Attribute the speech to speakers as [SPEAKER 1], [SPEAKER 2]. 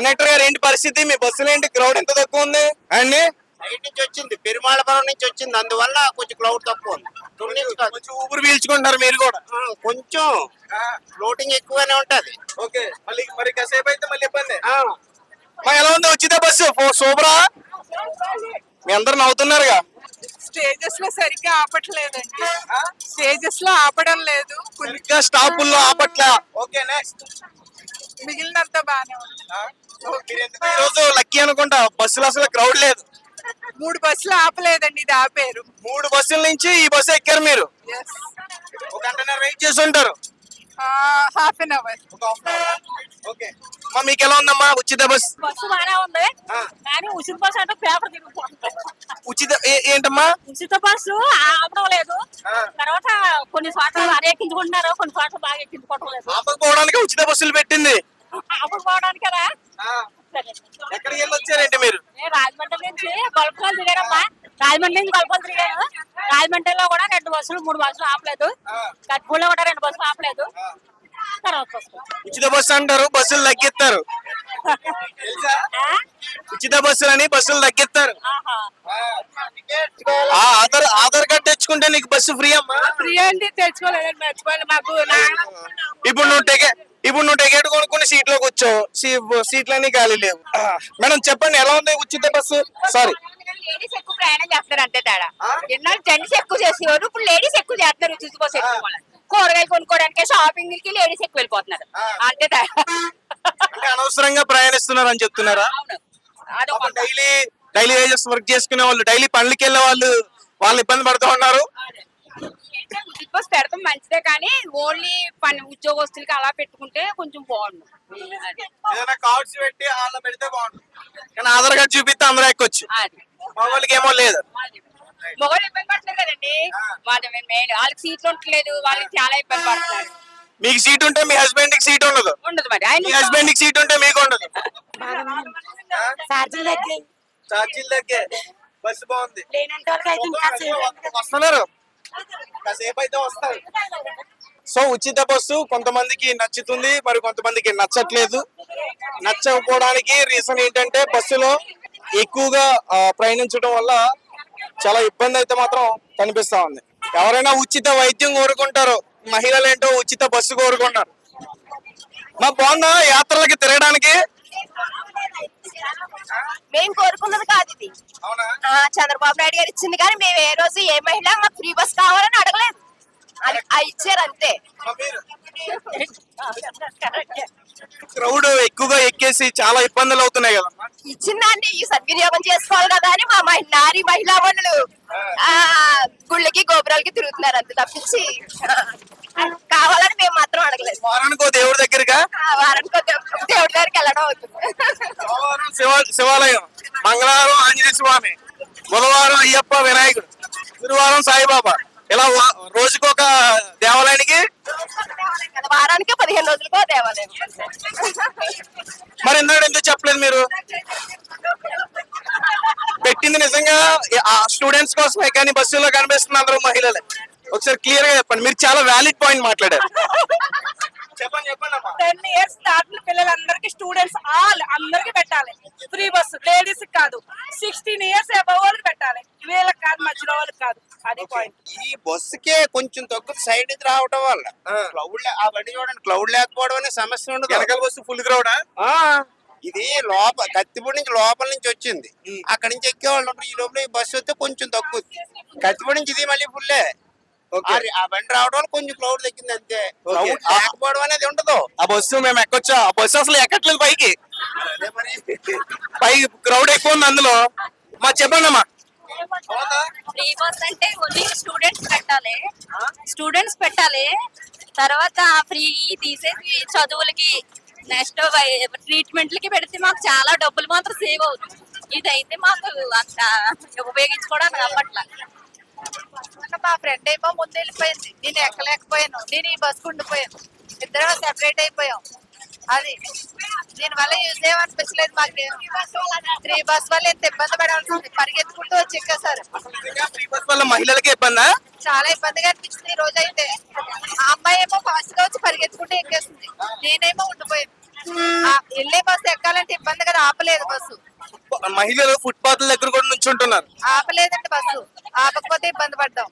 [SPEAKER 1] Conductor గారు ఏంటి పరిస్థితి? మీ బస్సులో ఏంటి క్రౌడ్ ఎంత తక్కువ ఉంది? అండి?
[SPEAKER 2] బయట నుంచి వచ్చింది. పెరుమాళపురం నుంచి వచ్చింది. అందువల్ల కొంచెం క్లౌడ్ తక్కువ ఉంది.
[SPEAKER 1] కొంచెం ఊపిరి పీల్చుకుంటారు మీరు కూడా.
[SPEAKER 2] కొంచెం ఫ్లోటింగ్ ఎక్కువగానే ఉంటది.
[SPEAKER 1] ఓకే. మళ్ళీ మరి కాసేపు అయితే మళ్ళీ ఇబ్బంది.
[SPEAKER 2] ఆ,
[SPEAKER 1] మా ఎలా ఉంది? ఉచిత బస్సు? సూపరా? మీ అందరు నవ్వుతున్నారుగా.
[SPEAKER 3] స్టేజెస్లో సరిగ్గా ఆపట్లేదండి. స్టేజెస్లో ఆపడం లేదు.
[SPEAKER 1] స్టాపుల్లో ఆపట్ల. ఓకే నెక్స్ట్
[SPEAKER 3] మిగిలినంత బానే ఉంది.
[SPEAKER 1] ఈ రోజు లక్కీ అనుకుంటా బస్సులు అసలు క్రౌడ్ లేదు.
[SPEAKER 3] మూడు బస్సులు ఆపలేదండి ఇది ఆపేరు
[SPEAKER 1] మూడు బస్సుల నుంచి ఈ బస్సు ఎక్కారు మీరు. ఒక గంటన్నర వెయిట్ చేసి ఉంటారు.
[SPEAKER 3] హాఫ్ అన్ అవర్
[SPEAKER 1] ఓకే అమ్మా మీకు ఎలా ఉందమ్మా? ఉచిత బస్.
[SPEAKER 4] బస్సు బాగానే ఉంది కానీ ఉచిత బస్సు అంటే పేపర్ తిరుగుతుంది
[SPEAKER 1] ఉచిత ఏ- ఏంటమ్మా?
[SPEAKER 4] ఉచిత బస్సు ఆపడం లేదు. తర్వాత కొన్ని చోట్ల అరే ఎక్కించుకుంటున్నారు కొన్ని చోట్ల బాగా ఎక్కించుకోవడం లేదు.
[SPEAKER 1] ఆపకపోవడానికి ఉచిత బస్సులు పెట్టింది.
[SPEAKER 4] ఆపకపోవడానికి కదా
[SPEAKER 1] ఎక్కడికి వెళ్ళి వచ్చారేంటి మీరు
[SPEAKER 4] రాజమండ్రి నుంచి గొల్పలు రాజమండ్రి నుంచి గొల్పలు తిరిగాను. రాజమండ్రిలో కూడా రెండు బస్సులు మూడు బస్సులు ఆపలేదు. కట్పూల్లో కూడా రెండు బస్సులు ఆపలేదు.
[SPEAKER 1] ఉచిత బస్సు అంటారు బస్సులు తగ్గిస్తారు? ఉచిత బస్సులు అని బస్సులు తగ్గిస్తారు ఆధార్ ఆధార్ కార్డ్ తెచ్చుకుంటే నీకు బస్సు ఫ్రీ అమ్మా.
[SPEAKER 3] ఫ్రీ అండి తెచ్చుకోలేదండి మర్చిపోయింది మాకు.
[SPEAKER 1] ఇప్పుడు నువ్వు టికెట్ ఇప్పుడు నువ్వు టికెట్ కొనుక్కుని సీట్లో కూర్చో సీట్లన్నీ ఖాళీ లేవు. మేడం చెప్పండి ఎలా ఉంది ఉచిత బస్సు? సారీ
[SPEAKER 5] లేడీస్ ఎక్కువ ప్రయాణం చేస్తారు అంతే తేడా. ఎన్నాళ్ళు జెంట్స్ ఎక్కువ చేసేవారు ఇప్పుడు లేడీస్ ఎక్కువ చేస్తున్నారు ఉచిత బస్సు ఎక్కువ. కూరగాయలు కొనుక్కోవడానికి షాపింగ్కి లేడీస్ ఎక్కువ వెళ్ళిపోతున్నారు. అంతే తేడా.
[SPEAKER 1] అంటే అనవసరంగా ప్రయాణిస్తున్నారు అని చెప్తున్నారా డైలీ డైలీ వేజెస్ వర్క్ చేసుకునే వాళ్ళు డైలీ పనులకి వెళ్ళే వాళ్ళు వాళ్ళు ఇబ్బంది పడుతూ ఉన్నారు.
[SPEAKER 5] ఉచిత బస్ పెడతాం మంచిదే కానీ ఓన్లీ పని ఉద్యోగస్తులకి అలా పెట్టుకుంటే కొంచెం బాగుండు.
[SPEAKER 1] ఏదైనా కార్డ్స్ పెట్టి పెడితే కానీ ఆధార్ కార్డ్ చూపిస్తే అందరూ ఎక్కొచ్చు. ఏమో లేదు.
[SPEAKER 5] మొగలు ఇబ్బంది పడుతున్నారు కదండి. వాళ్ళ మెయిన్ వాళ్ళకి సీట్లు ఉండట్లేదు వాళ్ళకి చాలా ఇబ్బంది పడుతున్నారు.
[SPEAKER 1] మీకు సీట్ ఉంటే మీ హస్బెండ్కి సీట్ ఉండదు.
[SPEAKER 5] ఉండదు మరి.
[SPEAKER 1] మీ
[SPEAKER 5] ఆయన
[SPEAKER 1] హస్బెండ్కి సీట్ ఉంటే మీకు ఉండదు.
[SPEAKER 4] ఛార్జీలు
[SPEAKER 1] తగ్గే బస్సు బాగుంది.
[SPEAKER 4] అయితే
[SPEAKER 1] వస్తున్నారు కాసేపు అయితే వస్తారు సో ఉచిత బస్సు కొంతమందికి నచ్చుతుంది మరి కొంతమందికి నచ్చట్లేదు. నచ్చకపోవడానికి రీజన్ ఏంటంటే బస్సులో ఎక్కువగా ప్రయాణించడం వల్ల చాలా ఇబ్బంది అయితే మాత్రం కనిపిస్తా ఉంది. ఎవరైనా ఉచిత వైద్యం కోరుకుంటారు మహిళలు ఏంటో ఉచిత బస్సు కోరుకుంటారు. మా బాగుందా యాత్రలకి తిరగడానికి?
[SPEAKER 5] మేము కోరుకున్నది కాదు ఇది. చంద్రబాబు నాయుడు గారు ఇచ్చింది కానీ మేము ఏ రోజు ఏ మహిళ మాకు ఫ్రీ బస్ కావాలని అడగలేదు. ఇచ్చారు అంతే.
[SPEAKER 1] క్రౌడ్ ఎక్కువగా ఎక్కేసి చాలా ఇబ్బందులు అవుతున్నాయి కదా.
[SPEAKER 5] ఇచ్చిన దాన్ని ఈ సద్వినియోగం చేసుకోవాలి కదా అని మా నారీ మహిళా మనులు ఆ గుళ్ళకి గోపురాలకి తిరుగుతున్నారు అంతే తప్పించి. కావాలని మేము మాత్రం అడగలేదు.
[SPEAKER 1] వారానికి దేవుడి దగ్గరగా
[SPEAKER 5] వారానికి దేవుడి దగ్గరికి వెళ్ళడం అవుతుంది.
[SPEAKER 1] శివాలయం. మంగళవారం ఆంజనేయ స్వామి బుధవారం అయ్యప్ప వినాయకుడు గురువారం సాయిబాబా. ఇలా వా- రోజుకొక దేవాలయానికి?
[SPEAKER 5] వారానికి పదిహేను రోజులకో దేవాలయం.
[SPEAKER 1] మరి ఇందాక ఎందుకు చెప్పలేదు మీరు? పెట్టింది నిజంగా ఆ స్టూడెంట్స్ కోసమే కానీ బస్సులో కనిపిస్తుంది అందరూ మహిళలే. ఒకసారి క్లియర్గా చెప్పండి. మీరు చాలా వ్యాలిడ్ పాయింట్ మాట్లాడారు చెప్పండి చెప్పండి అమ్మా
[SPEAKER 3] టెన్ ఇయర్స్ దాటిన పిల్లలందరికీ స్టూడెంట్స్ ఆల్ అందరికి పెట్టాలి ఫ్రీ బస్సు లేడీస్ కాదు సిక్స్టీన్ ఇయర్స్ అబవ్ వాళ్ళకి పెట్టాలి కాదు. అది పాయింట్
[SPEAKER 2] ఈ బస్సుకే కొంచెం తక్కువ సైడ్ రావటం వల్ల క్లౌడ్ ఆ బండి చూడండి క్లౌడ్ లేకపోవడం అనే సమస్య ఉండదు.
[SPEAKER 1] వెనకాల బస్సు ఫుల్ క్రౌడా
[SPEAKER 2] ఆ, ఇది లోపల కత్తిపూడి నుంచి లోపల నుంచి వచ్చింది. అక్కడి నుంచి ఎక్కేవాళ్ళు ఉంటారు. ఈ లోపల ఈ బస్సు వస్తే కొంచెం తక్కువ. కత్తిపూడి నుంచి ఇది మళ్ళీ ఫుల్లే
[SPEAKER 1] ఓకే.
[SPEAKER 2] ఆ- బండి రావడం వల్ల కొంచెం క్లౌడ్ తగ్గింది అంతే.
[SPEAKER 1] ఓకే.
[SPEAKER 2] క్లౌడ్ లేకపోవడం అనేది ఉండదు.
[SPEAKER 1] ఆ బస్సు మేము ఎక్కొచ్చా? ఆ బస్సు అసలు ఎక్కట్లేదు పైకి.
[SPEAKER 2] అదే మరి.
[SPEAKER 1] పై క్రౌడ్ ఎక్కువ ఉంది అందులో. మా చెప్పండి అమ్మా
[SPEAKER 5] ఫ్రీ బస్ అంటే ఓన్లీ స్టూడెంట్స్ పెట్టాలి. స్టూడెంట్స్ పెట్టాలి. తర్వాత ఫ్రీ తీసేసి చదువులకి నెక్స్ట్ ట్రీట్మెంట్లకి పెడితే మాకు చాలా డబ్బులు మాత్రం సేవ్ అవుతుంది. ఇదైతే మాకు అంత ఉపయోగించుకోవడానికి అవ్వట్ల మా ఫ్రెండ్ ఏమో ముందు వెళ్ళిపోయింది. నేను ఎక్కలేకపోయాను. నేను ఈ బస్కు ఉండిపోయాను. ఇద్దరం సెపరేట్ అయిపోయాం. అది దీని వల్ల యూజ్ ఏమనిపించలేదు మాకు త్రీ బస్ వల్ల ఎంత ఇబ్బంది పడాల్సి ఉంది పరిగెత్తుకుంటూ వచ్చి ఎక్కేసారు
[SPEAKER 1] ఫ్రీ బస్ వల్ల మహిళలకి ఇబ్బందా?
[SPEAKER 5] చాలా ఇబ్బందిగా అనిపించింది ఈ రోజు అయితే. ఆ అమ్మాయి ఏమో ఫాస్ట్గా వచ్చి పరిగెత్తుకుంటూ ఎక్కేసింది. నేనేమో ఉండిపోయాను. వెళ్ళే బస్సు ఎక్కాలంటే ఇబ్బంది కదా ఆపలేదు బస్సు
[SPEAKER 1] మహిళలు ఫుట్పాత్ల దగ్గర కూడా నుంచుంటున్నారు
[SPEAKER 5] ఆపలేదండి బస్సు ఆపకపోతే ఇబ్బంది పడ్డాం.